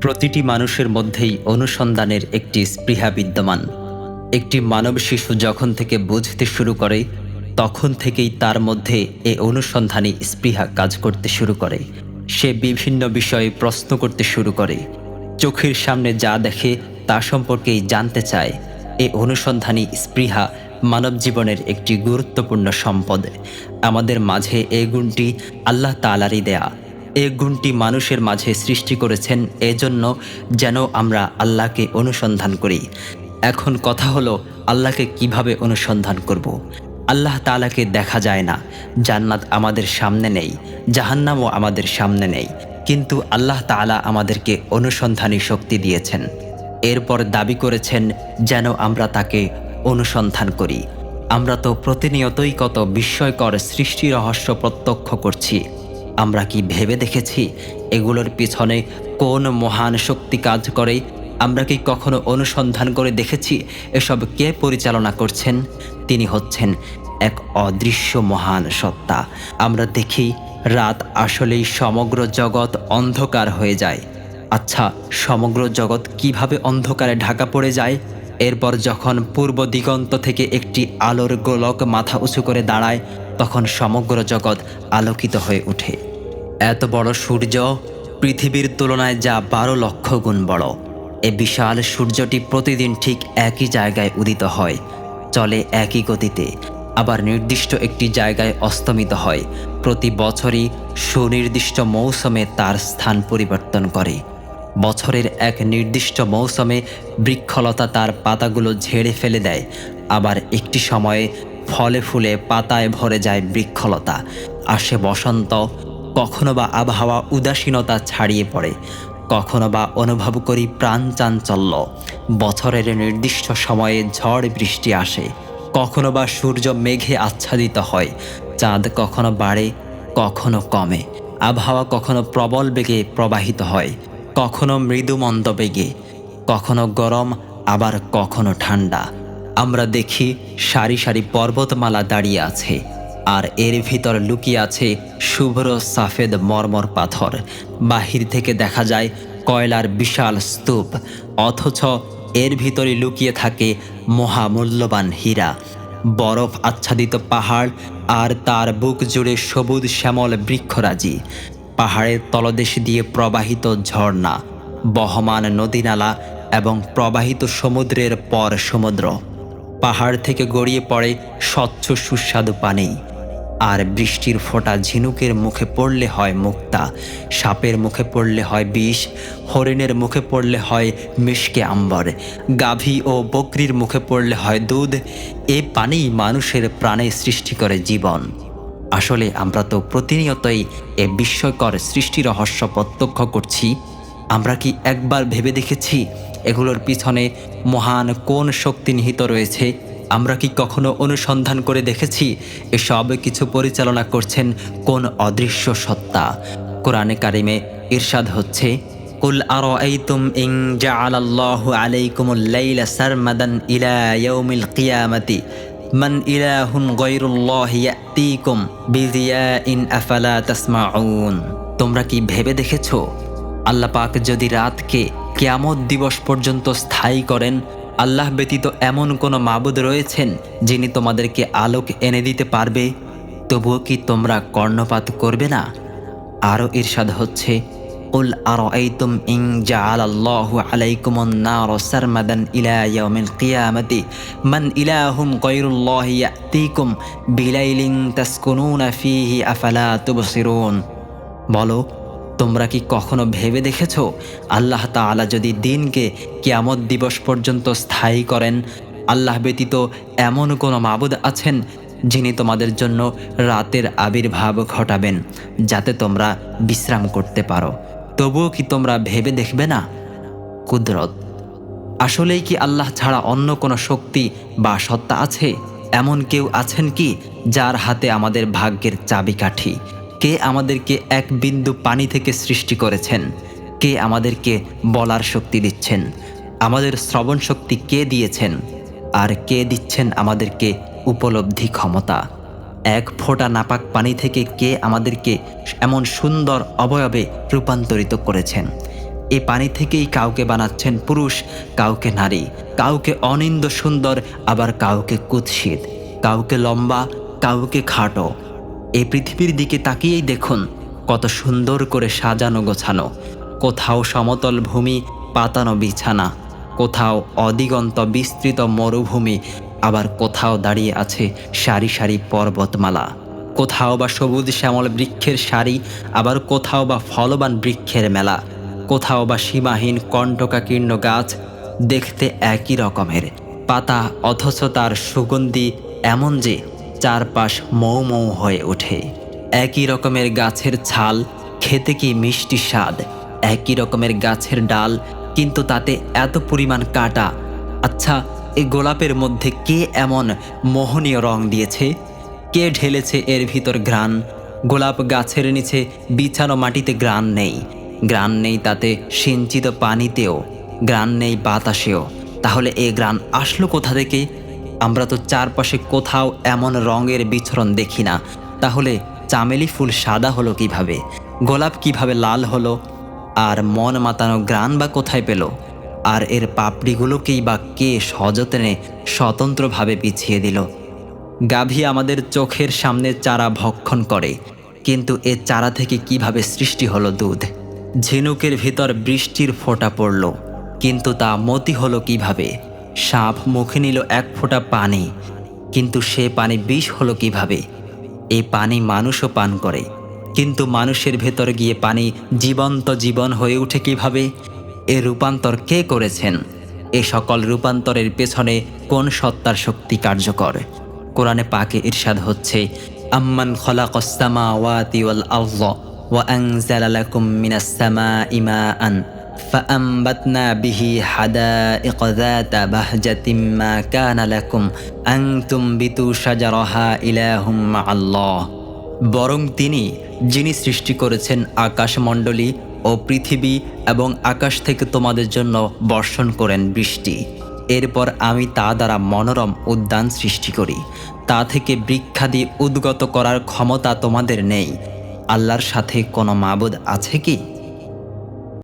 প্রতিটি মানুষের মধ্যেই অনুসন্ধানের একটি স্পৃহা বিদ্যমান। একটি মানব শিশু যখন থেকে বুঝতে শুরু করে, তখন থেকেই তার মধ্যে এ অনুসন্ধানী স্পৃহা কাজ করতে শুরু করে। সে বিভিন্ন বিষয়ে প্রশ্ন করতে শুরু করে। চোখের সামনে যা দেখে তা সম্পর্কেই জানতে চায়। এ অনুসন্ধানী স্পৃহা মানব জীবনের একটি গুরুত্বপূর্ণ সম্পদ। আমাদের মাঝে এই গুণটি আল্লাহ তালারই দেয়া। এ গুণটি মানুষের মাঝে সৃষ্টি করেছেন এজন্য যেন আমরা আল্লাহকে অনুসন্ধান করি। এখন কথা হলো, আল্লাহকে কীভাবে অনুসন্ধান করব। আল্লাহ তালাকে দেখা যায় না, জান্নাত আমাদের সামনে নেই, জাহান্নামও আমাদের সামনে নেই, কিন্তু আল্লাহ তালা আমাদেরকে অনুসন্ধানী শক্তি দিয়েছেন। এরপর দাবি করেছেন যেন আমরা তাকে অনুসন্ধান করি। আমরা তো প্রতিনিয়তই কত বিস্ময়কর সৃষ্টি রহস্য প্রত্যক্ষ করছি। আমরা কি ভেবে দেখেছি? এগুলোর পিছনে কোন মহান শক্তি কাজ করে? আমরা কি কখনো অনুসন্ধান করে দেখেছি এসব কে পরিচালনা করছেন? তিনি হচ্ছেন এক অদৃশ্য মহান সত্তা। আমরা দেখি রাত আসলেই সমগ্র জগৎ অন্ধকার হয়ে যায়। আচ্ছা সমগ্র জগৎ কীভাবে অন্ধকারে ঢাকা পড়ে যায়? এরপর যখন পূর্ব দিগন্ত থেকে একটি আলোর গোলক মাথা উঁচু করে দাঁড়ায়, তখন সমগ্র জগৎ আলোকিত হয়ে ওঠে। এত বড় সূর্য পৃথিবীর তুলনায় যা বারো লক্ষ গুণ বড়। এ বিশাল সূর্যটি প্রতিদিন ঠিক একই জায়গায় উদিত হয়, চলে একই গতিতে, আবার নির্দিষ্ট একটি জায়গায় অস্তমিত হয়। প্রতি বছরই সুনির্দিষ্ট মৌসুমে তার স্থান পরিবর্তন করে। বছরের এক নির্দিষ্ট মৌসুমে বৃক্ষলতা তার পাতাগুলো ঝেড়ে ফেলে দেয়, আবার একটি সময়ে ফলে ফুলে পাতায় ভরে যায় বৃক্ষলতা। আসে বসন্ত কখনো বা আবহাওয়া উদাসীনতা ছাড়িয়ে পড়ে, কখনো বা অনুভব করি প্রাণ চাঞ্চল্য। বছরের নির্দিষ্ট সময়ে ঝড় বৃষ্টি আসে, কখনো বা সূর্য মেঘে আচ্ছাদিত হয়, চাঁদ কখনো বাড়ে, কখনো কমে, আবহাওয়া কখনো প্রবল বেগে প্রবাহিত হয়, কখনো মৃদু মন্দ বেগে, কখনো গরম, আবার কখনো ঠান্ডা। আমরা দেখি সারি সারি পর্বতমালা দাঁড়িয়ে আছে আর এর ভিতর লুকিয়ে আছে শুভ্র সাফেদ মর্মর পাথর। বাহির থেকে দেখা যায় কয়লার বিশাল স্তূপ, অথচ এর ভিতরে লুকিয়ে থাকে মহামূল্যবান হীরা। বরফ আচ্ছাদিত পাহাড় আর তার বুক জুড়ে সবুজ শ্যামল বৃক্ষরাজি, পাহাড়ের তলদেশ দিয়ে প্রবাহিত ঝর্ণা, বহমান নদীনালা এবং প্রবাহিত সমুদ্রের পর সমুদ্র। পাহাড় থেকে গড়িয়ে পড়ে স্বচ্ছ সুস্বাদু পানি। আর বৃষ্টির ফোঁটা ঝিনুকের মুখে পড়লে হয় মুক্তা, সাপের মুখে পড়লে হয় বিষ, হরিণের মুখে পড়লে হয় মিশকে আম্বর, গাভী ও বকরির মুখে পড়লে হয় দুধ, এ পানি মানুষের প্রাণে সৃষ্টি করে জীবন। আসলে আমরা তো প্রতিনিয়তই এ বিস্ময়কর সৃষ্টি রহস্য প্রত্যক্ষ করছি। আমরা কি একবার ভেবে দেখেছি এগুলোর পিছনে মহান কোন শক্তি নিহিত রয়েছে? আমরা কি কখনো অনুসন্ধান করে দেখেছি এসব কিছু পরিচালনা করছেন কোন অদৃশ্য সত্তা? কোরআনে কারিমে ইরশাদ হচ্ছে, কুল আরাআইতুম ইন জাআলাল্লাহু আলাইকুমুল লাইলা সারমাদান ইলা ইয়াউমিল কিয়ামাতি, মান ইলাহুন গায়রুল্লাহি ইয়াতিকুম বিজিয়াইন আফালা তাসমাউন। তোমরা কি ভেবে দেখেছ? আল্লাহ পাক যদি রাতকে কিয়ামত দিবস পর্যন্ত স্থায়ী করেন আল্লাহ ব্যতীত এমন কোনো মাবুদ রয়েছেন যিনি তোমাদেরকে আলোক এনে দিতে পারবে? তবুও কি তোমরা কর্ণপাত করবে না? আরও ইরশাদ হচ্ছে, উল তাসকুনুনা ফীহি আফালা তুবসিরুন। বলো তোমরা কি কখনো ভেবে দেখেছ? আল্লাহ তাআলা যদি দিনকে কিয়ামত দিবস পর্যন্ত স্থায়ী করেন, আল্লাহ ব্যতীত এমন কোনো মাবুদ আছেন যিনি তোমাদের জন্য রাতের আবির্ভাব ঘটাবেন, যাতে তোমরা বিশ্রাম করতে পারো? তবুও কি তোমরা ভেবে দেখবে না? কুদরত। আসলেই কি আল্লাহ ছাড়া অন্য কোনো শক্তি বা সত্তা আছে? এমন কেউ আছেন কি, যার হাতে আমাদের ভাগ্যের চাবিকাঠি? কে আমাদেরকে এক বিন্দু পানি থেকে সৃষ্টি করেছেন? কে আমাদেরকে বলার শক্তি দিচ্ছেন? আমাদের শ্রবণ শক্তি কে দিয়েছেন? আর কে দিচ্ছেন আমাদেরকে উপলব্ধি ক্ষমতা? এক ফোঁটা নাপাক পানি থেকে কে আমাদেরকে এমন সুন্দর অবয়বে রূপান্তরিত করেছেন? এ পানি থেকেই কাউকে বানাচ্ছেন পুরুষ, কাউকে নারী, কাউকে অনিন্দ সুন্দর, আবার কাউকে কুৎসিত, কাউকে লম্বা, কাউকে খাটো। এই পৃথিবীর দিকে তাকিয়েই দেখুন কত সুন্দর করে সাজানো গোছানো। কোথাও সমতল ভূমি, পাতানো বিছানা, কোথাও অদিগন্ত বিস্তৃত মরুভূমি, আবার কোথাও দাঁড়িয়ে আছে সারি সারি পর্বতমালা। কোথাও বা সবুজ শ্যামল বৃক্ষের সারি, আবার কোথাও বা ফলবান বৃক্ষের মেলা। কোথাও বা সীমাহীন কণ্টকাকীর্ণ গাছ দেখতে একই রকমের। পাতা অথচ তার সুগন্ধি এমন যে চারপাশ মৌ মৌ হয়ে ওঠে। একই রকমের গাছের ছাল, খেতে কি মিষ্টি স্বাদ? একই রকমের গাছের ডাল, কিন্তু তাতে এত পরিমাণ কাটা। আচ্ছা এই গোলাপের মধ্যে কে এমন মোহনীয় রং দিয়েছে? কে ঢেলেছে এর ভিতর গ্রান গোলাপ গাছের নিচে বিছানো মাটিতে গ্রান নেই। গ্রান নেই তাতে সিঞ্চিত পানিতেও গ্রান নেই বাতাসেও। তাহলে এ গ্রান আসলো কোথা থেকে? আমরা তো চারপাশে কোথাও এমন রঙের বিচরণ দেখি না। তাহলে চামেলি ফুল সাদা হলো কীভাবে? গোলাপ কীভাবে লাল হলো? আর মন মাতানো গ্রান বা কোথায় পেল? আর এর পাপড়িগুলোকেই বা কে সযত্নে স্বতন্ত্রভাবে পিছিয়ে দিল? গাভী আমাদের চোখের সামনে চারা ভক্ষণ করে, কিন্তু এ চারা থেকে কীভাবে সৃষ্টি হলো দুধ? ঝিনুকের ভিতর বৃষ্টির ফোঁটা পড়ল, কিন্তু তা মতি হলো কীভাবে? সাপ মুখে নিল এক ফোঁটা পানি, কিন্তু সে পানি বিষ হলো কীভাবে? এই পানি মানুষও পান করে, কিন্তু মানুষের ভেতর গিয়ে পানি জীবন্ত জীবন হয়ে ওঠে কীভাবে? এ রূপান্তর কে করেছেন? এ সকল রূপান্তরের পেছনে কোন সত্তার শক্তি কার্যকর? কোরআনে পাকে ইরশাদ হচ্ছে, আম্মান খলাকসামা ওয়াতি ওয়াল আরদ ওয়া আনজালা লাকুম মিনাস সামাই মাআন। فأنبتنا به حدائق ذات بهجة ما كان لكم أن تنبتوا شجرها إله مع الله বরং তিনি যিনি সৃষ্টি করেছেন আকাশমণ্ডলী ও পৃথিবী এবং আকাশ থেকে তোমাদের জন্য বর্ষণ করেন বৃষ্টি এরপর আমি তা দ্বারা মনোরম উদ্যান সৃষ্টি করি তা থেকে বৃক্ষাদি উদ্গত করার ক্ষমতা তোমাদের নেই আল্লাহর সাথে কোনো মাবুদ আছে কি